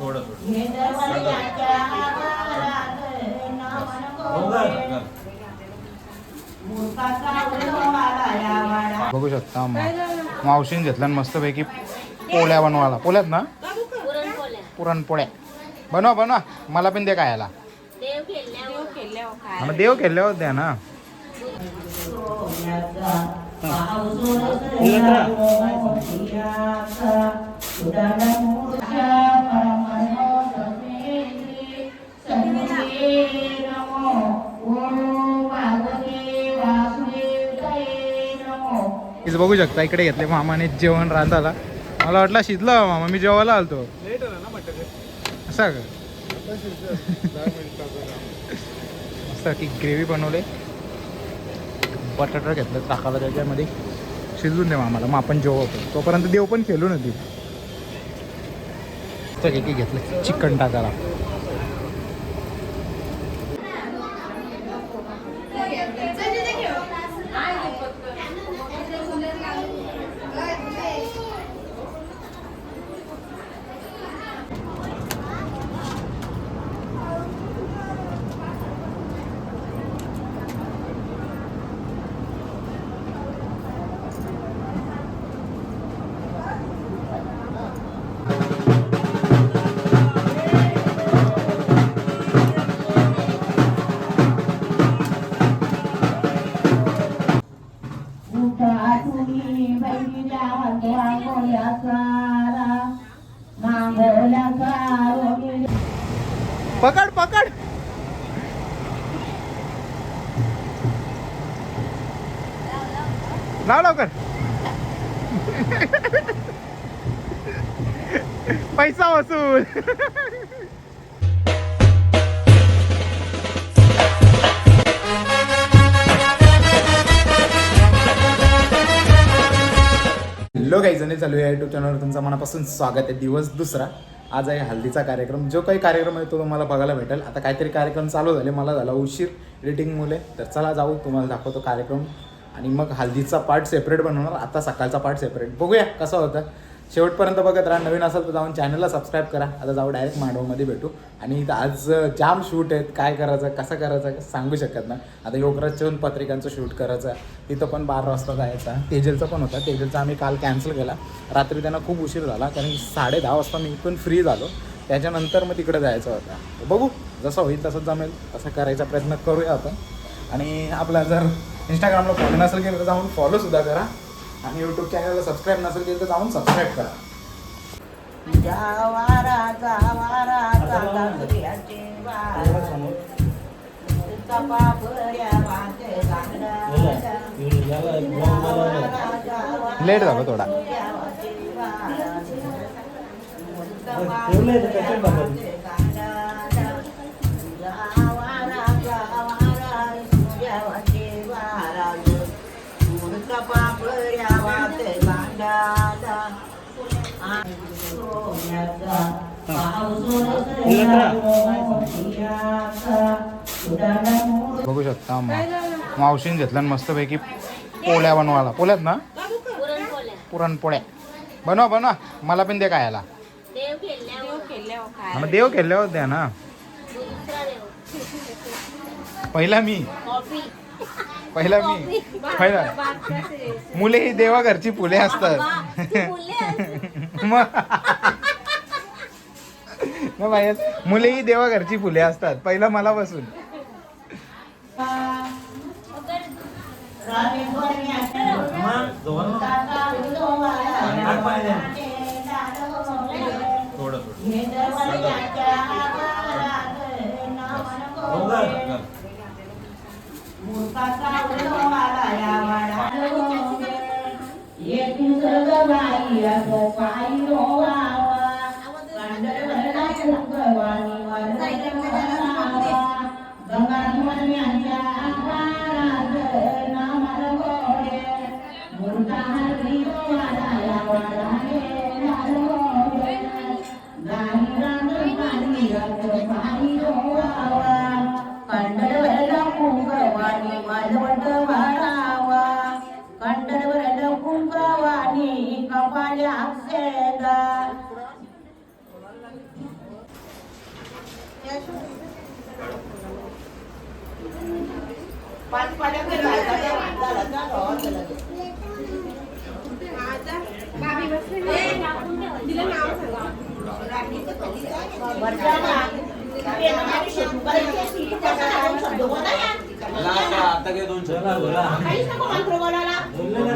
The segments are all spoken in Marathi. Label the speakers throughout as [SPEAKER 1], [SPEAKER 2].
[SPEAKER 1] थोडं थोडं.
[SPEAKER 2] बघू शकता मा- मावशीने घेतला मस्तपैकी पोळ्या बनवायला. पोळ्यात ना?
[SPEAKER 3] पुरणपोळ्या.
[SPEAKER 2] बनवा बनवा. मला पण दे खायला.
[SPEAKER 3] देव खेळल्यावर
[SPEAKER 2] हा, मग देव केले होते ना. बघू शकता इकडे घेतले मामाने जेवण रांधाला मला वाटलं शिजलं हो मामा मी जेवायला आलतो. असं का? की ग्रेव्ही बनवले. बटाटा घेतलं टाकायला त्याच्यामध्ये शिजून देऊ आम्हाला. मग आपण जेवतो तोपर्यंत देव पण खेळू ना ती की घेतलं चिकन टाकायला. पैसा हॅलो काही जणी चालू आहे युट्यूब चॅनलवर तुमचं मनापासून स्वागत आहे. दिवस दुसरा. आज आहे हल्दीचा कार्यक्रम. जो काही कार्यक्रम आहे तो तुम्हाला बघायला भेटेल. आता काहीतरी कार्यक्रम चालू झाले. मला झाला उशीर एडिटिंगमुळे तर चला जाऊ. तुम्हाला दाखवतो कार्यक्रम. आणि मग हल्दीचा पार्ट सेपरेट बनवणार. आता सकाळचा पार्ट सेपरेट बघूया कसा होता. शेवटपर्यंत बघत राहा. नवीन असाल तर जाऊन चॅनलला सबस्क्राईब करा. आता जाऊ डायरेक्ट मांडवमध्ये भेटू. आणि इथं आज जाम शूट आहेत. काय करायचं कसं करायचं सांगू शकत ना आता योगराज पण पत्रिकांचं शूट करायचं तिथं पण बारा वाजता जायचा तेजलचा पण होता. तेजलचा आम्ही काल कॅन्सल केला. रात्री त्यांना खूप उशीर झाला. कारण की साडे दहा वाजता मी पण फ्री झालो. त्याच्यानंतर मग तिकडे जायचं होता. बघू जसं होईल तसं जमेल. तसं करायचा प्रयत्न करूया आपण. आणि आपला जर इंस्टाग्रामला फॉलो नसेल केलं तर जाऊन फॉलोसुद्धा करा. आणि यूट्यूब चॅनलला सबस्क्राईब नसेल केलं तर जाऊन सबस्क्राईब करा.
[SPEAKER 4] जावारा जावारा वारा. वाटे
[SPEAKER 2] लेट झालं थोडा. बघू शकता मावशीने घेतला मस्तपैकी पोळ्या बनवायला. पोळ्यात ना?
[SPEAKER 3] पुरणपोळ्या.
[SPEAKER 2] बनवा बनवा. मला पण दे खायला. हा, मग देव केले होते ना. पहिला मी. पहिला मी. पहिला. मुले ही देवा घरची फुले असतात मग मग बाहेर मुले ही देवा फुले असतात. पहिला मला बसून.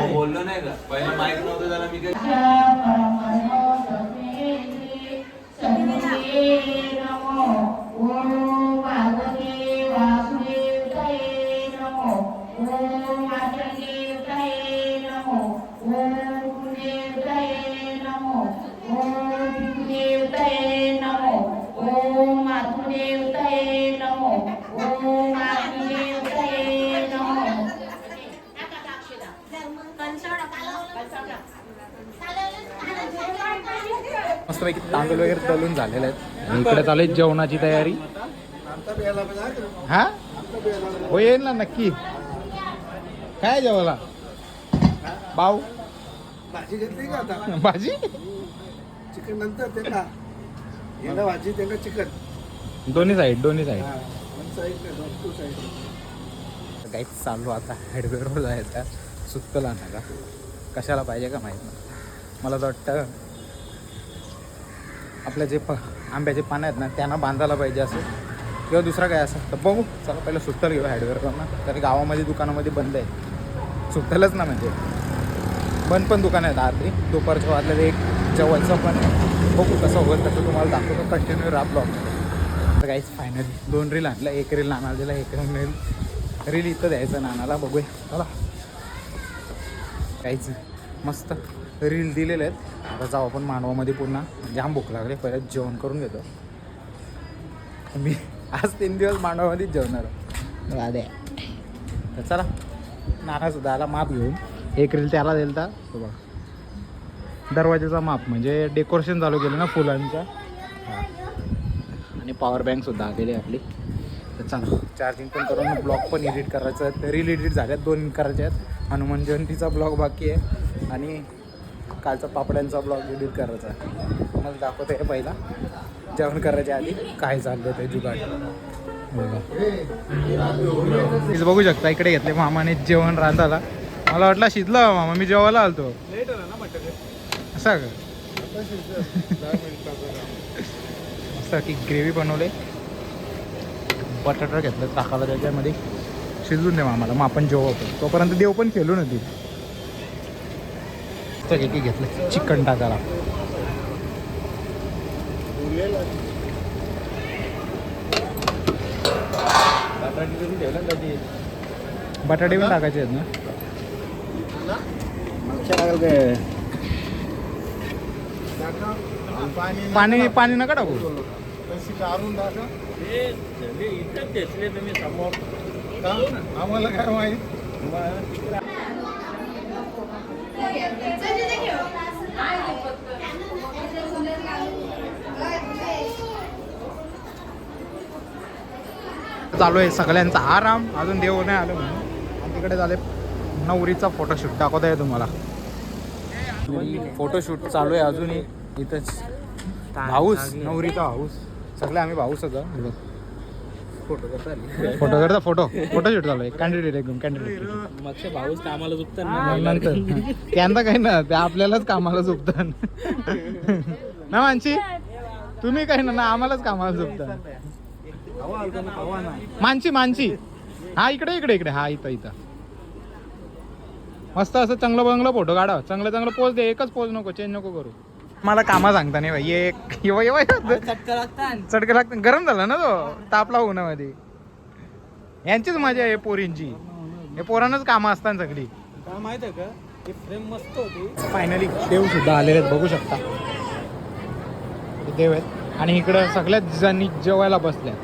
[SPEAKER 1] बोललो नाही का? पहिला माईक नव्हतं त्याला मी काय
[SPEAKER 2] मस्तपैकी तांदूळ वगैरे तळून झालेले आहेत. इकडे चालू आहे जेवणाची तयारी. हा? हो येईल ना नक्की. काय जेवायला? भाऊ?
[SPEAKER 5] भाजी घेतली का आता?
[SPEAKER 2] भाजी?
[SPEAKER 5] चिकन नंतर ते का याला भाजी त्यांना चिकन.
[SPEAKER 2] दोन्ही साईड दोन्ही साईड काहीच चाललो आता. हेडवेअरवर जायचा. सुचतला ना का कशाला पाहिजे का माहीत नाही. मला तर वाटतं आपल्या जे प आंब्याचे पानं आहेत ना त्यांना बांधायला पाहिजे असं. किंवा दुसरं काय असं तर बघू. चला पहिलं सुट्टल घेऊ हेडवेअरवरनं तरी गावामध्ये दुकानामध्ये बंद आहे. सुट्टलच ना म्हणजे. बंद पण दुकान आहेत आरती दुपारच्या वाजले एक जवळचं पण बघू कसं होईल. तसं तुम्हाला दाखवतो. कंटिन्यू राब ब्लॉग तर काहीच फायनली दोन रील आणलं. एक रील नानाला दिला एक रील रील इथं द्यायचं नानाला. बघूया. चला. काहीच मस्त रील दिलेले आहेत. आता जाऊ आपण मानवामध्ये पुन्हा. जाम भूक लागले. पहिलं जेवण करून घेतो. मी आज तीन दिवस मानवामध्येच जेवणार वादे तर चला नाना सुद्धा आला माप घेऊन. एक रील त्याला दिल तर बघ. दरवाजाचा माप म्हणजे डेकोरेशन चालू केलं ना फुलांच्या हा. आणि पॉवर बँकसुद्धा आलेली आहे आपली. तर चला चार्जिंग पण करून ब्लॉग पण एडिट करायचं आहे रील एडिट झाल्यात दोन करायचे आहेत. हनुमान जयंतीचा ब्लॉग बाकी आहे. आणि कालचा पापड्यांचा ब्लॉग एडिट करायचा. आहे मला दाखवतो आहे पहिला. जेवण करायच्या आधी काय चाललं ते जुगाड. बघा बघू शकता इकडे घेतले मामाने जेवण रांधाला मला वाटलं शिजलं मामा मी जेवायला आलतो. असं का? मस्त की ग्रेव्ही बनवले. बटाटा घेतलं टाकाला त्याच्यामध्ये. शिजवून दे मामाला मग आपण जेव्हा आपण तोपर्यंत देव पण खेळू ना ती तर घेतलं. चिकन टाकाला बटाटे पण टाकायचे आहेत ना? पाणी पाणी नका टाकू.
[SPEAKER 5] आम्हाला काय माहीत?
[SPEAKER 2] चालू आहे सगळ्यांचा आराम. अजून देव नाही आलं म्हणून. आणि तिकडे झाले नवरीचा फोटोशूट दाखवत आहे तुम्हाला. फोटोशूट चालू आहे अजूनही. इथंच. भाऊस. नवरीचा भाऊस. सगळे आम्ही भाऊसच आहोत. फोटो करता फोटो. फोटोशूट चालू आहे. कॅन्डिडेट एकदम कॅन्डिडेट
[SPEAKER 6] मागच्या भाऊच कामाला झुकतात
[SPEAKER 2] नंतर. त्यांना काही ना ते आपल्यालाच कामाला झोपतात ना मानशी तुम्ही काही ना ना आम्हालाच कामाला झोपतात मानसी मानसी. हा इकडे इकडे इकडे. हा इथं इथं. मस्त असं चांगलं बंगलं फोटो काढा. चांगलं चांगलं पोज दे. एकच पोज नको चेंज नको करू. मला कामा सांगता नाही भाई एक. येवा येवा
[SPEAKER 6] चटका
[SPEAKER 2] लागतं गरम झाला ना तो? तापला उन्हामध्ये. यांचीच मजा आहे पोरींची. हे पोरांनाच कामं असतात सगळी.
[SPEAKER 6] काय माहीत आहे का? ही फ्रेम मस्त होती.
[SPEAKER 2] फायनली देव सुद्धा आलेले आहेत. बघू शकता. हे देव आहेत. आणि इकडं सगळ्याच जणी जेवायला बसल्यात.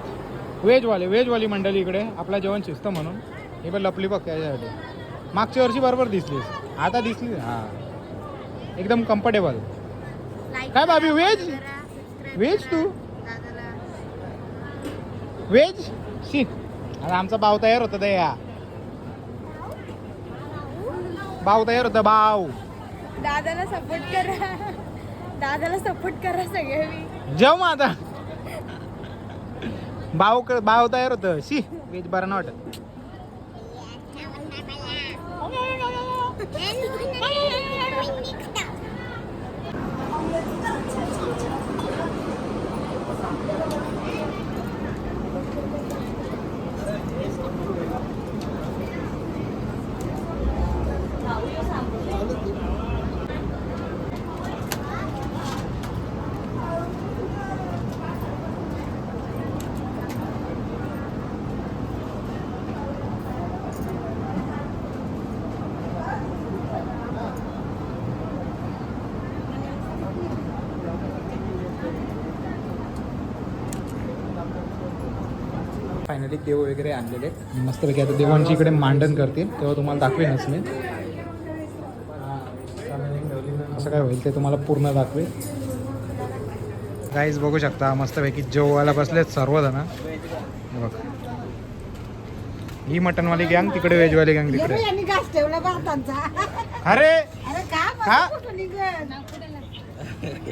[SPEAKER 2] व्हेजवाले व्हेजवाली मंडळी इकडे आपलं जेवण शिस्त म्हणून. हे पण लपली बघ त्याच्यासाठी मागच्या वर्षी बरोबर दिसलीस. आता दिसली हा. एकदम कम्फर्टेबल काय बाबी व्हेज व्हेज तू? व्हेज शी आता आमचा भाव तयार होता या भाव तयार होता भाव
[SPEAKER 7] दादाला सपोर्ट करा. दादाला सपोर्ट करा सगळे
[SPEAKER 2] जेव मग आता. भाव क- भाव तयार होतं. शी वेज बरं नाही वाटत फायनली देव वगैरे आणलेले आहेत. मस्तपैकी आता देवांची इकडे मांडण करतील. तेव्हा तुम्हाला दाखवेनच मी. असं काय होईल ते तुम्हाला पूर्ण दाखवेल. गाईज बघू शकता मस्तपैकी जेवायला बसलेत सर्वजण. हे बघ. ही मटनवाली गँग तिकडे व्हेजवाली गँग तिकडे. अरे!
[SPEAKER 1] का
[SPEAKER 2] का?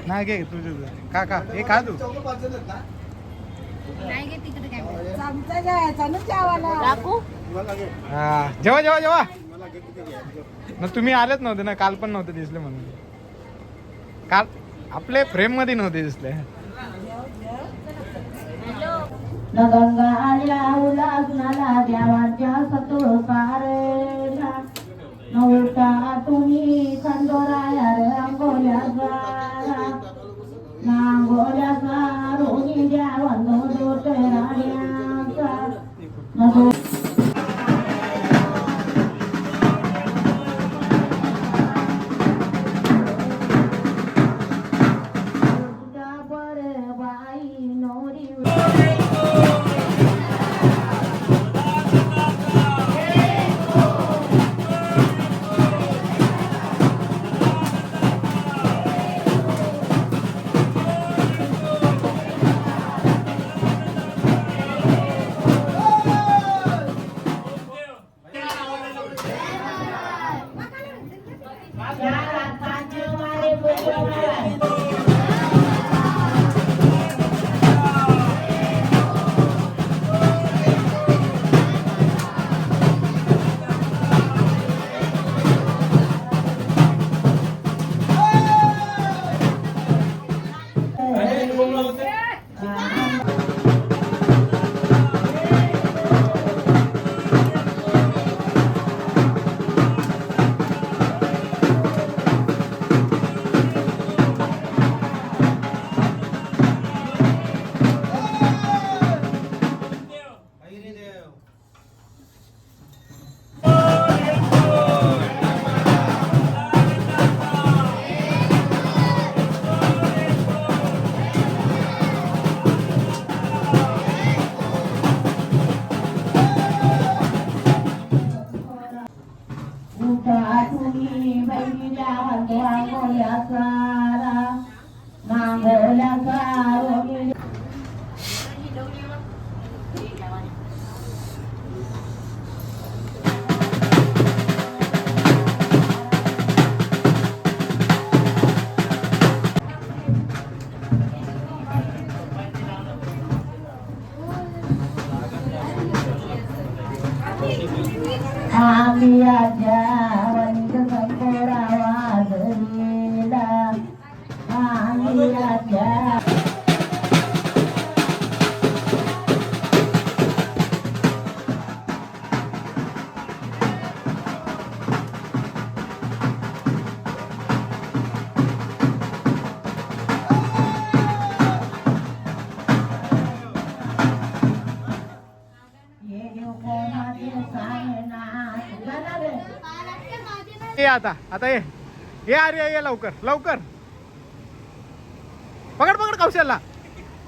[SPEAKER 2] नाही घे तुझं का का? हे खा तू.
[SPEAKER 1] ना जेवायला.
[SPEAKER 4] काकू
[SPEAKER 2] हा. जेव्हा जेव्हा जेव्हा मग तुम्ही आलेच नव्हते ना काल पण नव्हते दिसले म्हणून. काल आपले फ्रेममध्ये नव्हते दिसले.
[SPEAKER 1] न गंगा देवाच्या न तुम्ही खंडोराया दोट न दो
[SPEAKER 2] Yeah. आता ये. ये अरे ये लवकर लवकर. पकड पकड कौशलला.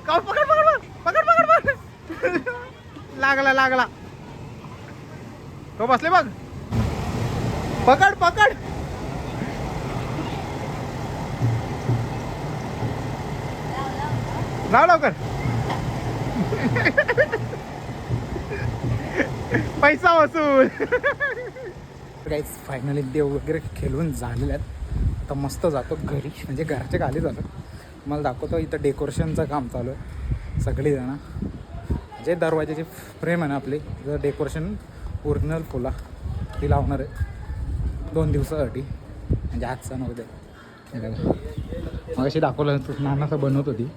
[SPEAKER 2] कौ पकड पकड पकड पकड पकड. लागला लागला. तो बसले बघ. पकड पकड. लाव लवकर. पैसा वसूल. फायनली देव वगैरे खेळून झालेले आहेत.
[SPEAKER 8] तर मस्त जातो घरी म्हणजे घरच्या खाली जातो. मला दाखवतो इथं डेकोरेशनचं काम चालू आहे. सगळीजणं. जे दरवाजाची फ्रेम आहे ना आपली जर डेकोरेशन ओरिजिनल फुला ती लावणार आहे. दोन दिवसासाठी. म्हणजे आठ सण वगैरे मग अशी दाखवलं तू नानाचं बनवत होती.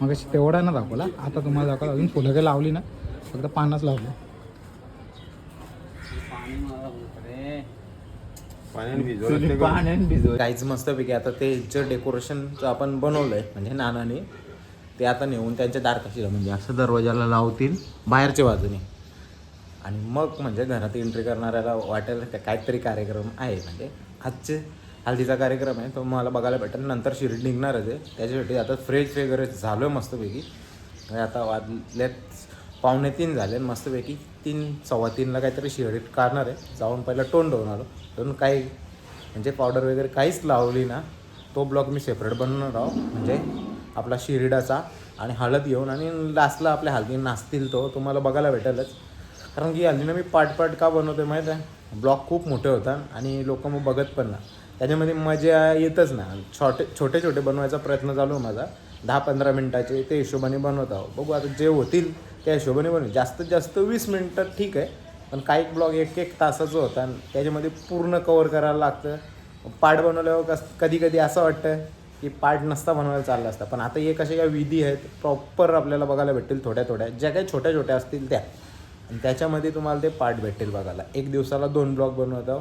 [SPEAKER 8] मग अशी तेवढा ना दाखवला. आता तुम्हाला दाखवलं अजून फुलं काही लावली ना. फक्त पानच लावलं. काहीच मस्तपैकी आता ते जे डेकोरेशनचं आपण बनवलं आहे म्हणजे नानाने ते आता नेऊन त्यांच्या दारकाशीला म्हणजे असं दरवाजाला लावतील बाहेरच्या बाजूने. आणि मग म्हणजे घरात एंट्री करणाऱ्याला वाटेल का काहीतरी कार्यक्रम आहे. म्हणजे आजचे हल्दीचा कार्यक्रम आहे तो मला बघायला भेटेल. नंतर शिर्डी निघणारच आहे. त्याच्यासाठी आता फ्रेश वगैरे झालो आहे मस्तपैकी. म्हणजे आता वाजल्यात पावणे तीन झाले मस्तपैकी तीन सव्वा तीनला काहीतरी शिहरीत काढणार आहे. जाऊन पहिला टोन ठेवून आलो. पण काही म्हणजे पावडर वगैरे काहीच लावली ना तो ब्लॉक मी सेपरेट बनवणार आहो. म्हणजे आपला शिरडाचा आणि हळद घेऊन आणि लास्टला आपल्या हल्दी नाचतील तो. तुम्हाला बघायला भेटेलच. कारण की हल्दीनं मी पाट पाट का बनवतो माहीत आहे? ब्लॉक खूप मोठे होतात आणि लोक मग बघत पण ना. त्याच्यामध्ये मजा येतच ना. छोटे छोटे छोटे बनवायचा प्रयत्न चालू आहे माझा. दहा पंधरा मिनटाचे ते हिशोबाने बनवत आहो. बघू आता जे होतील त्या हिशोबाने बनवू जास्तीत जास्त वीस मिनटात ठीक आहे. पण काही ब्लॉग एक एक तासाचं होतं आणि त्याच्यामध्ये पूर्ण कवर करायला लागतं. पार्ट बनवल्यावर कस कधी कधी असं वाटतं की पार्ट नसता बनवायला चालला असता. पण आता एक अशा या विधी आहेत प्रॉपर आपल्याला बघायला भेटतील थोड्या थोड्या. ज्या काही छोट्या छोट्या असतील त्या. आणि त्याच्यामध्ये तुम्हाला ते पार्ट भेटेल बघायला. एक दिवसाला दोन ब्लॉग बनवतो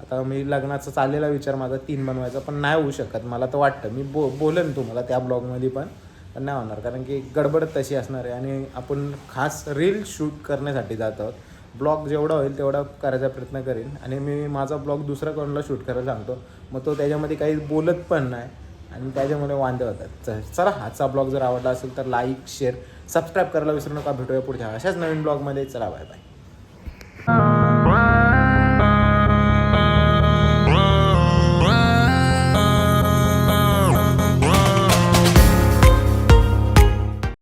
[SPEAKER 8] आता मी लग्नाचा चाललेला विचार माझा तीन बनवायचा पण नाही होऊ शकत. मला तर वाटतं. मी बो बोलेन तुम्हाला त्या ब्लॉगमध्ये पण. पण नाही होणार. कारण की गडबड तशी असणार आहे आणि आपण खास रील शूट करण्यासाठी जात आहोत. ब्लॉग जेवढा होईल तेवढा करायचा प्रयत्न करेन. आणि मी माझा ब्लॉग दुसऱ्या कोणाला शूट करायला सांगतो. मग तो त्याच्यामध्ये काही बोलत पण नाही आणि त्याच्यामुळे वांदे होतात. चला आजचा ब्लॉग जर आवडला असेल तर लाईक शेअर सबस्क्राईब करायला विसरू नका. भेटूया पुढच्या अशाच नवीन ब्लॉगमध्ये चला बाय बाय